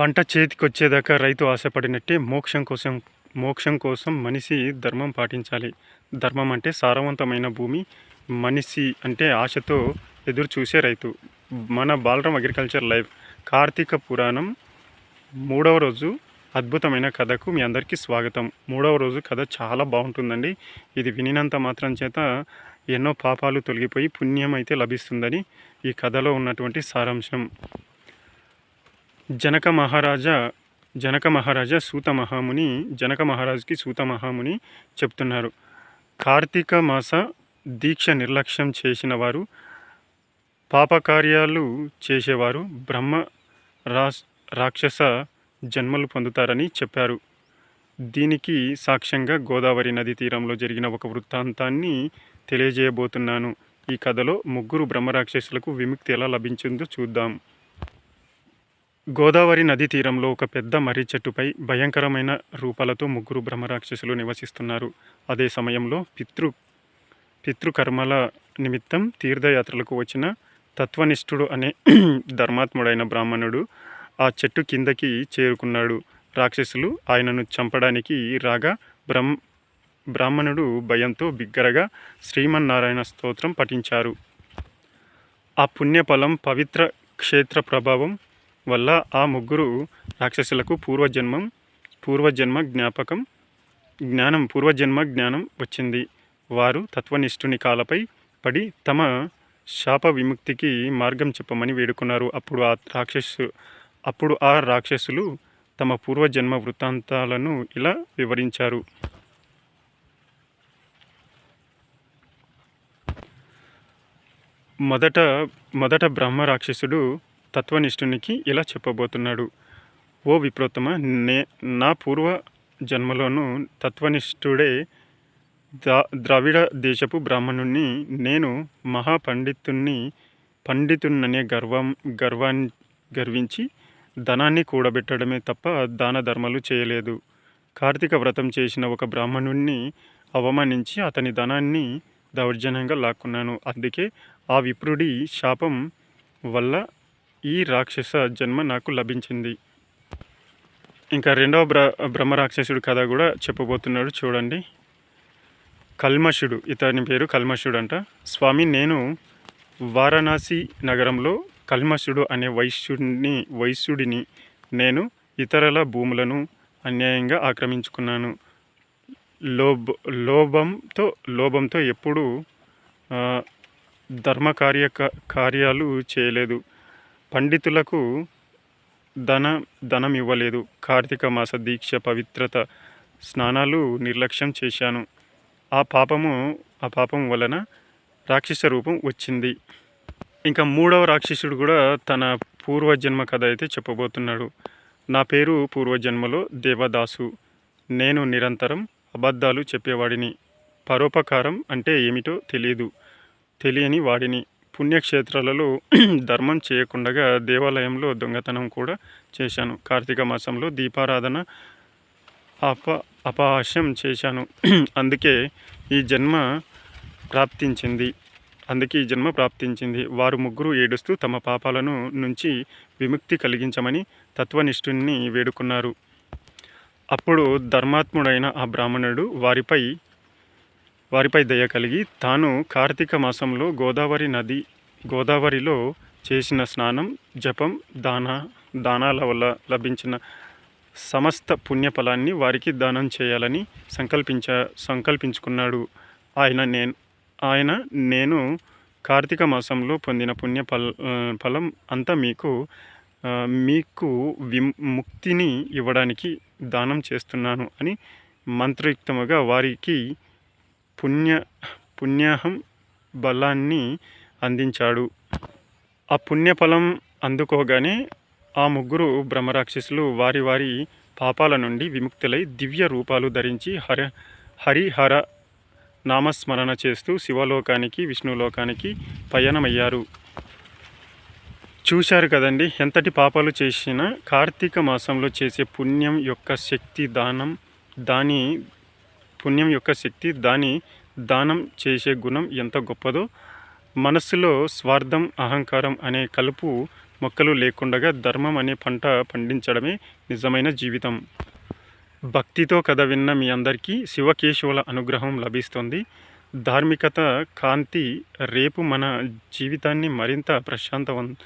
పంట చేతికి వచ్చేదాకా రైతు ఆశపడినట్టే మోక్షం కోసం మోక్షం కోసం మనిషి ధర్మం పాటించాలి. ధర్మం అంటే సారవంతమైన భూమి. మనిషి అంటే ఆశతో ఎదురు చూసే రైతు. మన బాలరామ్ అగ్రికల్చర్ లైఫ్. కార్తీక పురాణం మూడవ రోజు అద్భుతమైన కథకు మీ అందరికీ స్వాగతం. మూడవ రోజు కథ చాలా బాగుంటుందండి. ఇది వినినంత మాత్రం చేత ఎన్నో పాపాలు తొలగిపోయి పుణ్యం అయితే లభిస్తుందని ఈ కథలో ఉన్నటువంటి సారాంశం. జనక మహారాజా జనక మహారాజా సూత మహాముని జనక మహారాజుకి సూత మహాముని చెప్తున్నారు. కార్తీక మాస దీక్ష నిర్లక్ష్యం చేసిన వారు పాపకార్యాలు చేసేవారు బ్రహ్మ రాస్ రాక్షస జన్మలు పొందుతారని చెప్పారు. దీనికి సాక్ష్యంగా గోదావరి నది తీరంలో జరిగిన ఒక వృత్తాంతాన్ని తెలియజేయబోతున్నాను. ఈ కథలో ముగ్గురు బ్రహ్మరాక్షసులకు విముక్తి ఎలా లభించిందో చూద్దాం. గోదావరి నది తీరంలో ఒక పెద్ద మర్రి చెట్టుపై భయంకరమైన రూపాలతో ముగ్గురు బ్రహ్మరాక్షసులు నివసిస్తున్నారు. అదే సమయంలో పితృ పితృకర్మల నిమిత్తం తీర్థయాత్రలకు వచ్చిన తత్వనిష్ఠుడు అనే ధర్మాత్ముడైన బ్రాహ్మణుడు ఆ చెట్టు కిందకి చేరుకున్నాడు. రాక్షసులు ఆయనను చంపడానికి రాగా బ్రహ్మ బ్రాహ్మణుడు భయంతో బిగ్గరగా శ్రీమన్నారాయణ స్తోత్రం పఠించారు. ఆ పుణ్యఫలం పవిత్ర క్షేత్ర ప్రభావం వల్ల ఆ ముగ్గురు రాక్షసులకు పూర్వజన్మం పూర్వజన్మ జ్ఞాపకం జ్ఞానం పూర్వజన్మ జ్ఞానం వచ్చింది. వారు తత్వనిష్ఠుని కాలపై పడి తమ శాప విముక్తికి మార్గం చెప్పమని వేడుకున్నారు. అప్పుడు ఆ రాక్షసు అప్పుడు ఆ రాక్షసులు తమ పూర్వజన్మ వృత్తాంతాలను ఇలా వివరించారు. మొదట మొదట బ్రహ్మ రాక్షసుడు తత్వనిష్ఠునికి ఇలా చెప్పబోతున్నాడు. ఓ విప్రోత్తమ నే నా పూర్వ జన్మలోను తత్వనిష్ఠుడే ద్రా ద్రావిడ దేశపు బ్రాహ్మణుణ్ణి నేను మహాపండితుణ్ణి పండితుణ్ణనే గర్వం గర్వాన్ని గర్వించి ధనాన్ని కూడబెట్టడమే తప్ప దాన ధర్మాలు చేయలేదు. కార్తీక వ్రతం చేసిన ఒక బ్రాహ్మణుణ్ణి అవమానించి అతని ధనాన్ని దౌర్జన్యంగా లాక్కున్నాను. అందుకే ఆ విప్రుడి శాపం వల్ల ఈ రాక్షస జన్మ నాకు లభించింది. ఇంకా రెండవ బ్ర బ్రహ్మరాక్షసుడు కథ కూడా చెప్పబోతున్నాడు చూడండి. కల్మషుడు ఇతని పేరు కల్మషుడు అంట స్వామి నేను వారణాసి నగరంలో కల్మషుడు అనే వైశ్యుడిని వైశ్యుడిని నేను ఇతరుల భూములను అన్యాయంగా ఆక్రమించుకున్నాను. లోబ లోభంతో లోభంతో ఎప్పుడూ ధర్మ ధర్మకార్య కార్యాలు చేయలేదు. పండితులకు ధన ధనం ఇవ్వలేదు. కార్తీక మాస దీక్ష పవిత్రత స్నానాలు నిర్లక్ష్యం చేశాను. ఆ పాపము ఆ పాపం వలన రాక్షస రూపం వచ్చింది. ఇంకా మూడవ రాక్షసుడు కూడా తన పూర్వజన్మ కథ అయితే చెప్పబోతున్నాడు. నా పేరు పూర్వజన్మలో దేవదాసు. నేను నిరంతరం అబద్ధాలు చెప్పేవాడిని. పరోపకారం అంటే ఏమిటో తెలియదు తెలియని వాడిని. పుణ్యక్షేత్రాలలో ధర్మం చేయకుండా దేవాలయంలో దొంగతనం కూడా చేశాను. కార్తీక మాసంలో దీపారాధన అప అపహాస్యం చేశాను. అందుకే ఈ జన్మ ప్రాప్తించింది. అందుకే ఈ జన్మ ప్రాప్తించింది. వారు ముగ్గురు ఏడుస్తూ తమ పాపాలను నుంచి విముక్తి కలిగించమని తత్వనిష్ఠుని వేడుకున్నారు. అప్పుడు ధర్మాత్ముడైన ఆ బ్రాహ్మణుడు వారిపై వారిపై దయ కలిగి తాను కార్తీక మాసంలో గోదావరి నది గోదావరిలో చేసిన స్నానం జపం దాన దానాల వల్ల లభించిన సమస్త పుణ్యఫలాన్ని వారికి దానం చేయాలని సంకల్పించ సంకల్పించుకున్నాడు. ఆయన నేను ఆయన నేను కార్తీక మాసంలో పొందిన పుణ్య ఫల ఫలం అంతా మీకు మీకు విముక్తిని ఇవ్వడానికి దానం చేస్తున్నాను అని మంత్రయుక్తముగా వారికి పుణ్య పుణ్యాహం బలాన్ని అందించాడు. ఆ పుణ్యఫలం అందుకోగానే ఆ ముగ్గురు బ్రహ్మరాక్షసులు వారి వారి పాపాల నుండి విముక్తులై దివ్య రూపాలు ధరించి హర హరిహర నామస్మరణ చేస్తూ శివలోకానికి విష్ణులోకానికి పయనమయ్యారు. చూశారు కదండి ఎంతటి పాపాలు చేసినా కార్తీక మాసంలో చేసే పుణ్యం యొక్క శక్తి దానం దాని పుణ్యం యొక్క శక్తి దాని దానం చేసే గుణం ఎంత గొప్పదో మనస్సులో స్వార్థం అహంకారం అనే కలుపు మొక్కలు లేకుండగా ధర్మం అనే పంట పండించడమే నిజమైన జీవితం. భక్తితో కథ విన్న మీ అందరికీ శివకేశవుల అనుగ్రహం లభిస్తుంది. ధార్మికత కాంతి రేపు మన జీవితాన్ని మరింత ప్రశాంతవం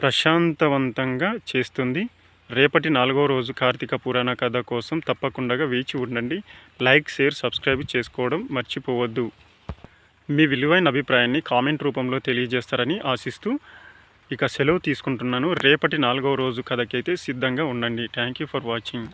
ప్రశాంతవంతంగా చేస్తుంది. రేపటి నాలుగో రోజు కార్తీక పురాణ కథ కోసం తప్పకుండా వేచి ఉండండి. లైక్ షేర్ సబ్స్క్రైబ్ చేసుకోవడం మర్చిపోవద్దు. మీ విలువైన అభిప్రాయాన్ని కామెంట్ రూపంలో తెలియజేస్తారని ఆశిస్తూ ఇక సెలవు తీసుకుంటున్నాను. రేపటి నాలుగవ రోజు కథకైతే సిద్ధంగా ఉండండి. Thank you for watching.